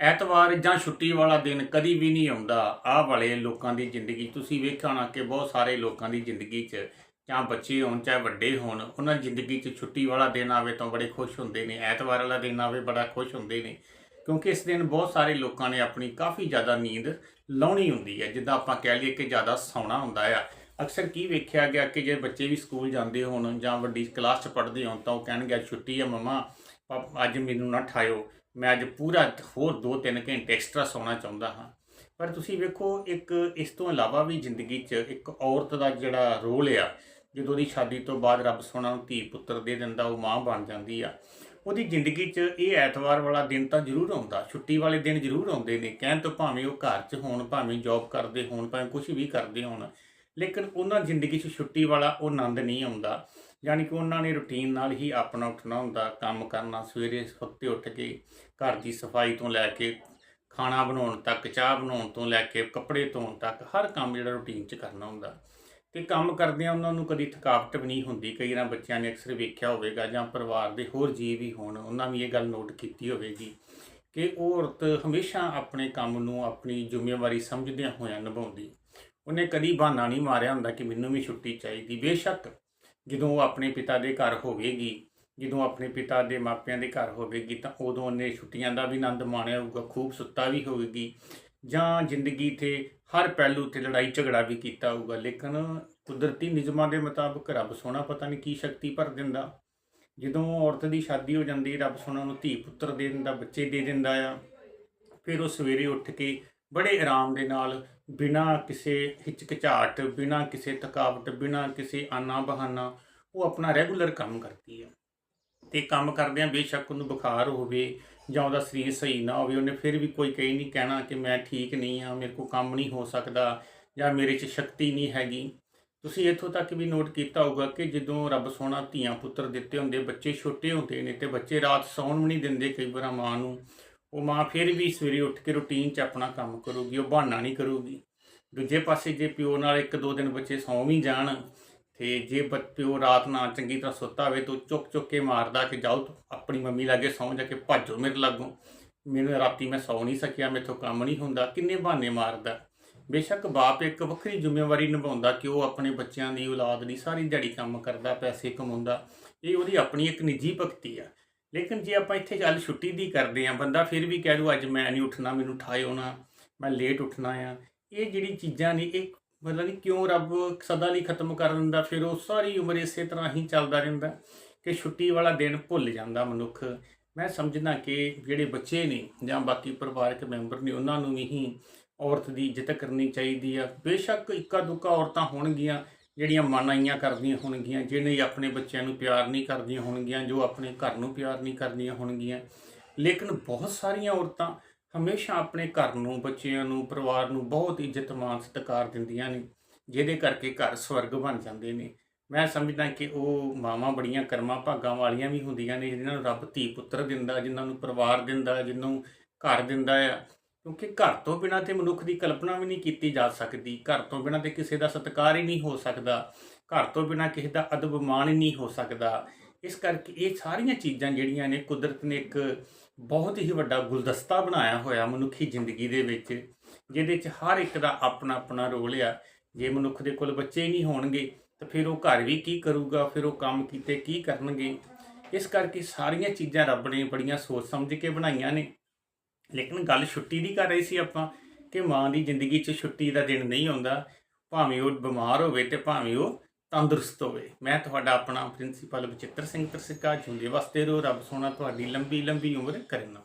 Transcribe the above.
ਐਤਵਾਰ ਜਾਂ ਛੁੱਟੀ ਵਾਲਾ ਦਿਨ ਕਦੀ ਵੀ ਨਹੀਂ ਆਉਂਦਾ। ਆਹ ਵਾਲੇ ਲੋਕਾਂ ਦੀ ਜ਼ਿੰਦਗੀ। ਤੁਸੀਂ ਵੇਖਿਆ ਹੋਣਾ ਕਿ ਬਹੁਤ ਸਾਰੇ ਲੋਕਾਂ ਦੀ ਜ਼ਿੰਦਗੀ 'ਚ ਜਾਂ ਬੱਚੇ ਹੋਣ, ਚਾਹੇ ਵੱਡੇ ਹੋਣ, ਉਹਨਾਂ ਦੀ ਜ਼ਿੰਦਗੀ 'ਚ ਛੁੱਟੀ ਵਾਲਾ ਦਿਨ ਆਵੇ ਤਾਂ ਬੜੇ ਖੁਸ਼ ਹੁੰਦੇ ਨੇ। ਐਤਵਾਰ ਵਾਲਾ ਦਿਨ ਆਵੇ ਬੜਾ ਖੁਸ਼ ਹੁੰਦੇ ਨੇ। ਕਿਉਂਕਿ ਇਸ ਦਿਨ ਬਹੁਤ ਸਾਰੇ ਲੋਕਾਂ ਨੇ ਆਪਣੀ ਕਾਫੀ ਜ਼ਿਆਦਾ ਨੀਂਦ ਲਾਉਣੀ ਹੁੰਦੀ ਹੈ। ਜਿੱਦਾਂ ਆਪਾਂ ਕਹਿ ਲਈਏ ਕਿ ਜ਼ਿਆਦਾ ਸੌਣਾ ਹੁੰਦਾ ਆ। ਅਕਸਰ ਕੀ ਵੇਖਿਆ ਗਿਆ ਕਿ ਜੇ ਬੱਚੇ ਵੀ ਸਕੂਲ ਜਾਂਦੇ ਹੋਣ ਜਾਂ ਵੱਡੀ ਕਲਾਸ 'ਚ ਪੜ੍ਹਦੇ ਹੋਣ ਤਾਂ ਉਹ ਕਹਿਣਗੇ, ਅੱਜ ਛੁੱਟੀ ਆ ਮਮਾ ਅੱਜ ਮੈਨੂੰ ਨਾ ਠਾਇਓ। ਮੈਂ ਅੱਜ ਪੂਰਾ ਹੋਰ 2-3 ਘੰਟੇ ਐਕਸਟਰਾ ਸੌਣਾ ਚਾਹੁੰਦਾ ਹਾਂ। ਪਰ ਤੁਸੀਂ ਵੇਖੋ, ਇੱਕ ਇਸ ਤੋਂ ਇਲਾਵਾ ਵੀ ਜ਼ਿੰਦਗੀ 'ਚ ਇੱਕ ਔਰਤ ਦਾ ਜਿਹੜਾ ਰੋਲ ਆ, ਜਦੋਂ ਉਹਦੀ ਸ਼ਾਦੀ ਤੋਂ ਬਾਅਦ ਰੱਬ ਸੋਨਾ ਨੂੰ ਧੀ ਪੁੱਤਰ ਦੇ ਦਿੰਦਾ, ਉਹ ਮਾਂ ਬਣ ਜਾਂਦੀ ਆ, ਉਹਦੀ ਜ਼ਿੰਦਗੀ 'ਚ ਇਹ ਐਤਵਾਰ ਵਾਲਾ ਦਿਨ ਤਾਂ ਜ਼ਰੂਰ ਆਉਂਦਾ, ਛੁੱਟੀ ਵਾਲੇ ਦਿਨ ਜ਼ਰੂਰ ਆਉਂਦੇ ਨੇ, ਕਹਿਣ ਤੋਂ ਭਾਵੇਂ ਉਹ ਘਰ 'ਚ ਹੋਣ, ਭਾਵੇਂ ਜੌਬ ਕਰਦੇ ਹੋਣ, ਭਾਵੇਂ ਕੁਝ ਵੀ ਕਰਦੇ ਹੋਣ। ਲੇਕਿਨ ਉਹਨਾਂ ਜ਼ਿੰਦਗੀ 'ਚ ਛੁੱਟੀ ਵਾਲਾ ਉਹ ਆਨੰਦ ਨਹੀਂ ਆਉਂਦਾ। ਯਾਨੀ ਕਿ ਉਹਨਾਂ ਨੇ ਰੁਟੀਨ ਨਾਲ ਹੀ ਆਪਣਾ ਉੱਠਣਾ ਹੁੰਦਾ, ਕੰਮ ਕਰਨਾ, ਸਵੇਰੇ ਸੁੱਤੇ ਉੱਠ ਕੇ ਘਰ ਦੀ ਸਫ਼ਾਈ ਤੋਂ ਲੈ ਕੇ ਖਾਣਾ ਬਣਾਉਣ ਤੱਕ, ਚਾਹ ਬਣਾਉਣ ਤੋਂ ਲੈ ਕੇ ਕੱਪੜੇ ਧੋਣ ਤੱਕ, ਹਰ ਕੰਮ ਜਿਹੜਾ ਰੁਟੀਨ 'ਚ ਕਰਨਾ ਹੁੰਦਾ। ਤੇ ਕੰਮ ਕਰਦਿਆਂ ਉਹਨਾਂ ਨੂੰ ਕਦੀ ਥਕਾਵਟ ਵੀ ਨਹੀਂ ਹੁੰਦੀ। ਕਈ ਵਾਰ ਬੱਚਿਆਂ ਨੇ ਅਕਸਰ ਵੇਖਿਆ ਹੋਵੇਗਾ ਜਾਂ ਪਰਿਵਾਰ ਦੇ ਹੋਰ ਜੀਵ ਵੀ ਹੋਣ, ਉਹਨਾਂ ਵੀ ਇਹ ਗੱਲ ਨੋਟ ਕੀਤੀ ਹੋਵੇਗੀ ਕਿ ਉਹ ਔਰਤ ਹਮੇਸ਼ਾ ਆਪਣੇ ਕੰਮ ਨੂੰ ਆਪਣੀ ਜ਼ਿੰਮੇਵਾਰੀ ਸਮਝਦਿਆਂ ਹੋਇਆਂ ਨਿਭਾਉਂਦੀ। ਉਹਨੇ ਕਦੀ ਬਹਾਨਾ ਨਹੀਂ ਮਾਰਿਆ ਹੁੰਦਾ ਕਿ ਮੈਨੂੰ ਵੀ ਛੁੱਟੀ ਚਾਹੀਦੀ। ਬੇਸ਼ੱਕ ਜਦੋਂ ਉਹ ਆਪਣੇ ਪਿਤਾ ਦੇ ਘਰ ਹੋਵੇਗੀ, ਜਦੋਂ ਆਪਣੇ ਪਿਤਾ ਦੇ ਮਾਪਿਆਂ ਦੇ ਘਰ ਹੋਵੇਗੀ, ਤਾਂ ਉਦੋਂ ਉਹਨੇ ਛੁੱਟੀਆਂ ਦਾ ਵੀ ਆਨੰਦ ਮਾਣਿਆ ਹੋਊਗਾ, ਖੂਬ ਸੁੱਤਾ ਵੀ ਹੋਵੇਗੀ, ਜਾਂ ਜ਼ਿੰਦਗੀ ਤੇ ਹਰ ਪਹਿਲੂ ਤੇ ਲੜਾਈ ਝਗੜਾ ਵੀ ਕੀਤਾ ਹੋਊਗਾ। ਲੇਕਿਨ ਕੁਦਰਤੀ ਨਿਯਮਾਂ ਦੇ ਮੁਤਾਬਕ ਰੱਬ ਸੋਹਣਾ ਪਤਾ ਨਹੀਂ ਕੀ ਸ਼ਕਤੀ ਭਰ ਦਿੰਦਾ। ਜਦੋਂ ਔਰਤ ਦੀ ਸ਼ਾਦੀ ਹੋ ਜਾਂਦੀ, ਰੱਬ ਸੋਹਣਾ ਨੂੰ ਧੀ ਪੁੱਤਰ ਦੇ ਦਿੰਦਾ, ਬੱਚੇ ਦੇ ਦਿੰਦਾ ਆ, ਫਿਰ ਉਹ ਸਵੇਰੇ ਉੱਠ ਕੇ ਬੜੇ ਆਰਾਮ ਦੇ ਨਾਲ, ਬਿਨਾਂ ਕਿਸੇ ਹਿਚਕਿਚਾਟ, ਬਿਨਾਂ ਕਿਸੇ ਥਕਾਵਟ, ਬਿਨਾਂ ਕਿਸੇ ਆਨਾ ਬਹਾਨਾ ਉਹ ਆਪਣਾ ਰੈਗੂਲਰ ਕੰਮ ਕਰਦੀ ਹੈ ਤੇ ਕੰਮ ਕਰਦਿਆਂ ਬੇਸ਼ੱਕ ਉਹਨੂੰ ਬੁਖਾਰ ਹੋਵੇ ਜਾਂ ਉਹਦਾ ਸਰੀਰ ਸਹੀ ਨਾ ਹੋਵੇ, ਉਹਨੇ ਫਿਰ ਵੀ ਕੋਈ ਕਹੀ ਨਹੀਂ, ਕਹਿਣਾ ਕਿ ਮੈਂ ਠੀਕ ਨਹੀਂ ਆ, ਮੇਰੇ ਕੋਲ ਕੰਮ ਨਹੀਂ ਹੋ ਸਕਦਾ ਜਾਂ ਮੇਰੇ 'ਚ ਸ਼ਕਤੀ ਨਹੀਂ ਹੈਗੀ। ਤੁਸੀਂ ਇੱਥੋਂ ਤੱਕ ਵੀ ਨੋਟ ਕੀਤਾ ਹੋਊਗਾ ਕਿ ਜਦੋਂ ਰੱਬ ਸੋਹਣਾ ਧੀਆਂ ਪੁੱਤਰ ਦਿੱਤੇ ਹੁੰਦੇ, ਬੱਚੇ ਛੋਟੇ ਹੁੰਦੇ ਨੇ ਤੇ ਬੱਚੇ ਰਾਤ ਸੌਣ ਵੀ ਨਹੀਂ ਦਿੰਦੇ ਕਈ ਵਾਰ ਮਾਂ ਨੂੰ ਉਹ ਮਾਂ ਫਿਰ ਵੀ ਸਵੇਰੇ ਉੱਠ ਕੇ ਰੁਟੀਨ 'ਚ ਆਪਣਾ ਕੰਮ ਕਰੂਗੀ, ਉਹ ਬਹਾਨਾ ਨਹੀਂ ਕਰੂਗੀ। ਦੂਜੇ ਪਾਸੇ ਜੇ ਪਿਓ ਨਾਲ ਇੱਕ ਦੋ ਦਿਨ ਬੱਚੇ ਸੌਂ ਵੀ ਜਾਣ, ਤੇ ਜੇ ਬ- ਪਿਓ ਰਾਤ ਨਾਲ ਚੰਗੀ ਤਰ੍ਹਾਂ ਸੁੱਤਾ ਹੋਵੇ ਤਾਂ ਉਹ ਚੁੱਕ ਚੁੱਕ ਕੇ ਮਾਰਦਾ ਕਿ ਜਾਓ ਆਪਣੀ ਮੰਮੀ ਲਾਗੇ ਸੌਂ ਜਾ ਕੇ ਭੱਜੋ ਮੇਰੇ ਲਾਗੋਂ। ਮੈਨੂੰ ਰਾਤੀ ਮੈਂ ਸੌ ਨਹੀਂ ਸਕਿਆ, ਮੇਥੋਂ ਕੰਮ ਨਹੀਂ ਹੁੰਦਾ, ਕਿੰਨੇ ਬਹਾਨੇ ਮਾਰਦਾ। ਬੇਸ਼ੱਕ ਬਾਪ ਇੱਕ ਵੱਖਰੀ ਜ਼ਿੰਮੇਵਾਰੀ ਨਿਭਾਉਂਦਾ ਕਿ ਉਹ ਆਪਣੇ ਬੱਚਿਆਂ ਦੀ ਔਲਾਦ ਦੀ ਸਾਰੀ ਦਿਹਾੜੀ ਕੰਮ ਕਰਦਾ, ਪੈਸੇ ਕਮਾਉਂਦਾ। ਇਹ ਉਹਦੀ ਆਪਣੀ ਇੱਕ ਨਿੱਜੀ ਭਗਤੀ ਆ। ਲੇਕਿਨ ਜੇ ਆਪਾਂ ਇੱਥੇ ਗੱਲ ਛੁੱਟੀ ਦੀ ਕਰਦੇ ਆ ਬੰਦਾ ਫਿਰ ਵੀ ਕਹਿ ਦੂ, ਅੱਜ ਮੈਂ ਨਹੀਂ ਉੱਠਣਾ, ਮੈਨੂੰ ਉਠਾਇਓ ਨਾ, ਮੈਂ ਲੇਟ ਉੱਠਣਾ ਆ। ਇਹ ਜਿਹੜੀ ਚੀਜ਼ਾਂ ਨੇ, ਇਹ ਮਤਲਬ ਨਹੀਂ ਕਿਉਂ ਰੱਬ ਸਦਾ ਲਈ ਖਤਮ ਕਰ ਦਿੰਦਾ, ਫਿਰ ਉਹ ਸਾਰੀ ਉਮਰ ਇਸੇ ਤਰ੍ਹਾਂ ਹੀ ਚੱਲਦਾ ਰਹਿੰਦਾ ਕਿ ਛੁੱਟੀ ਵਾਲਾ ਦਿਨ ਭੁੱਲ ਜਾਂਦਾ ਮਨੁੱਖ। ਮੈਂ ਸਮਝਦਾ ਕਿ ਜਿਹੜੇ ਬੱਚੇ ਨੇ ਜਾਂ ਬਾਕੀ ਪਰਿਵਾਰਕ ਮੈਂਬਰ ਨੇ, ਉਹਨਾਂ ਨੂੰ ਵੀ ਹੀ ਔਰਤ ਦੀ ਇੱਜ਼ਤ ਕਰਨੀ ਚਾਹੀਦੀ ਆ। ਬੇਸ਼ੱਕ ਇੱਕਾ ਦੁੱਕਾ ਔਰਤਾਂ ਹੋਣਗੀਆਂ ਜਿਹੜੀਆਂ ਮਨਾਈਆਂ ਕਰਦੀਆਂ ਹੋਣਗੀਆਂ ਜਿਹੜੇ ਆਪਣੇ ਬੱਚਿਆਂ ਨੂੰ ਪਿਆਰ ਨਹੀਂ ਕਰਦੀਆਂ ਹੋਣਗੀਆਂ, ਜੋ ਆਪਣੇ ਘਰ ਨੂੰ ਪਿਆਰ ਨਹੀਂ ਕਰਦੀਆਂ ਹੋਣਗੀਆਂ। ਲੇਕਿਨ ਬਹੁਤ ਸਾਰੀਆਂ ਔਰਤਾਂ ਹਮੇਸ਼ਾ ਆਪਣੇ ਘਰ ਨੂੰ, ਬੱਚਿਆਂ ਨੂੰ, ਪਰਿਵਾਰ ਨੂੰ ਬਹੁਤ ਇੱਜ਼ਤ ਮਾਣ ਸਤਿਕਾਰ ਦਿੰਦੀਆਂ ਨੇ, ਜਿਹਦੇ ਕਰਕੇ ਘਰ ਸਵਰਗ ਬਣ ਜਾਂਦੇ ਨੇ। ਮੈਂ ਸਮਝਦਾ ਕਿ ਉਹ ਮਾਵਾਂ ਬੜੀਆਂ ਕਰਮਾਂ ਭਾਗਾਂ ਵਾਲੀਆਂ ਵੀ ਹੁੰਦੀਆਂ ਨੇ, ਜਿਨ੍ਹਾਂ ਨੂੰ ਰੱਬ ਧੀ ਪੁੱਤਰ ਦਿੰਦਾ, ਜਿਨ੍ਹਾਂ ਨੂੰ ਪਰਿਵਾਰ ਦਿੰਦਾ, ਜਿਨ੍ਹਾਂ ਨੂੰ ਘਰ ਦਿੰਦਾ ਆ। ਕਿਉਂਕਿ ਘਰ ਤੋਂ ਬਿਨਾਂ ਤੇ ਮਨੁੱਖ ਦੀ ਕਲਪਨਾ ਵੀ ਨਹੀਂ ਕੀਤੀ ਜਾ ਸਕਦੀ। ਘਰ ਤੋਂ ਬਿਨਾਂ ਤੇ ਕਿਸੇ ਦਾ ਸਤਿਕਾਰ ਹੀ ਨਹੀਂ ਹੋ ਸਕਦਾ। ਘਰ ਤੋਂ ਬਿਨਾਂ ਕਿਸੇ ਦਾ ਅਦਬ ਮਾਣ ਹੀ ਨਹੀਂ ਹੋ ਸਕਦਾ। ਇਸ ਕਰਕੇ ਇਹ ਸਾਰੀਆਂ ਚੀਜ਼ਾਂ ਜਿਹੜੀਆਂ ਨੇ ਕੁਦਰਤ ਨੇ ਇੱਕ ਬਹੁਤ ਹੀ ਵੱਡਾ ਗੁਲਦਸਤਾ ਬਣਾਇਆ ਹੋਇਆ ਮਨੁੱਖੀ ਜ਼ਿੰਦਗੀ ਦੇ ਵਿੱਚ, ਜਿਹਦੇ 'ਚ ਹਰ ਇੱਕ ਦਾ ਆਪਣਾ ਆਪਣਾ ਰੋਲ ਆ। ਜੇ ਮਨੁੱਖ ਦੇ ਕੋਲ ਬੱਚੇ ਹੀ ਨਹੀਂ ਹੋਣਗੇ, ਤਾਂ ਫਿਰ ਉਹ ਘਰ ਵੀ ਕੀ ਕਰੂਗਾ, ਫਿਰ ਉਹ ਕੰਮ ਕੀਤੇ ਕੀ ਕਰਨਗੇ? ਇਸ ਕਰਕੇ ਸਾਰੀਆਂ ਚੀਜ਼ਾਂ ਰੱਬ ਨੇ ਬੜੀਆਂ ਸੋਚ ਸਮਝ ਕੇ ਬਣਾਈਆਂ ਨੇ। ਲੇਕਿਨ ਗੱਲ ਛੁੱਟੀ ਦੀ ਕਰ ਰਹੀ ਸੀ ਆਪਾਂ ਕਿ ਮਾਂ ਦੀ ਜ਼ਿੰਦਗੀ 'ਚ ਛੁੱਟੀ ਦਾ ਦਿਨ ਨਹੀਂ ਆਉਂਦਾ, ਭਾਵੇਂ ਉਹ ਬਿਮਾਰ ਹੋਵੇ ਤੇ ਭਾਵੇਂ ਉਹ ਤੰਦਰੁਸਤ ਹੋਵੇ। ਮੈਂ ਤੁਹਾਡਾ ਆਪਣਾ ਪ੍ਰਿੰਸੀਪਲ ਬਚਿੱਤਰ ਸਿੰਘ ਤਰਸਿਕਾ ਜੁੰਦੇ ਵਾਸਤੇ ਰੋ, ਰੱਬ ਸੋਹਣਾ, ਤੁਹਾਡੀ ਲੰਬੀ ਲੰਬੀ ਉਮਰ ਕਰਨਾ।